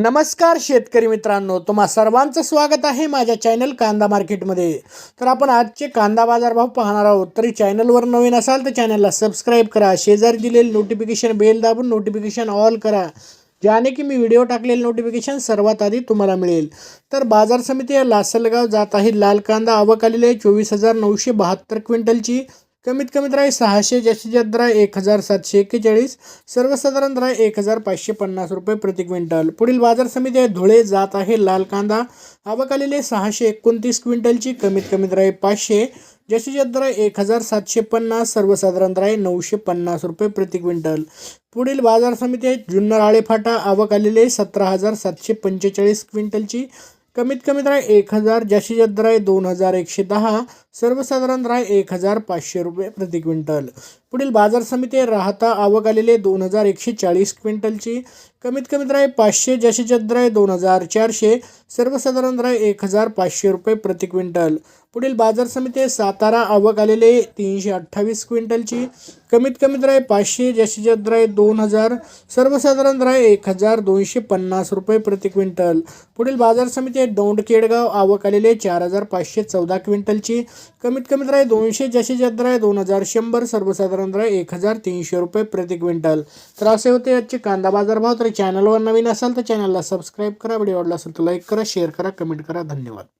नमस्कार शेतकरी मित्रांनो तुम्हा सर्वांचं स्वागत आहे माझ्या चॅनल कांदा मार्केटमध्ये तर आपण आजचे कांदा बाजारभाव पाहणार आहोत. तरी चॅनलवर नवीन असाल तर चॅनलला सबस्क्राईब करा. शेजारी दिलेले नोटिफिकेशन बेल दाबून नोटिफिकेशन ऑल करा ज्याने की मी व्हिडिओ टाकलेले नोटिफिकेशन सर्वात आधी तुम्हाला मिळेल. तर बाजार समिती या लासलगाव जात आहे. लाल कांदा आवक आलेली आहे. चोवीस हजार नऊशे बहात्तर क्विंटलची. कमीत कमी दर आहे सहाशे जास्तीत जास्त दर आहे एक हजार सातशे एक्केचाळीस सर्वसाधारण दर आहे एक हजार पाचशे पन्नास रुपये प्रति क्विंटल. पुढील बाजार समिती आहे धुळे जात आहे लाल कांदा. आवक आलेली सहाशे एकोणतीस क्विंटलची कमीत कमी दर आहे पाचशे जास्तीत जास्त दर आहे एक हजार सातशे पन्नास सर्वसाधारण दर आहे नऊशे पन्नास रुपये प्रति क्विंटल. पुढील बाजार समिती आहे जुन्नर आळेफाटा आवक आलेले सतरा हजार सातशे पंचेचाळीस क्विंटलची कमीत कमी दर आहे एक हजार जास्तीत जास्त दर आहे दोन हजार एकशे दहा सर्वसाधारण राय एक हजार पाचशे रुपये प्रति क्विंटल. पुढील बाजार समिती राहता आवक आलेले दोन हजार एकशे चाळीस क्विंटलची. कमीत कमी राय पाचशे जास्तीत जास्त दोन हजार चारशे सर्वसाधारण राय एक हजार पाचशे रुपये प्रति क्विंटल. पुढील बाजार समिती सातारा आवक आलेले तीनशे अठ्ठावीस क्विंटलची. कमीत कमी राय पाचशे जास्तीत राय दोन हजार सर्वसाधारण राय एक हजार दोनशे पन्नास रुपये प्रति क्विंटल. पुढील बाजार समिती दौंड केडगाव आवक आलेले चार हजार पाचशे चौदा क्विंटलची. कमीत कमी दर आहे दोनशे जास्तीत जास्त दर आहे दोन हजार शंभर सर्वसाधारण दर आहे एक हजार तीनशे रुपये प्रति क्विंटल. तर असे होते आजचे कांदा बाजार भाव. तर चॅनलवर नवीन असाल तर चॅनलला सबस्क्राईब करा. व्हिडिओ आवडला असेल तर लाईक करा शेअर करा कमेंट करा. धन्यवाद.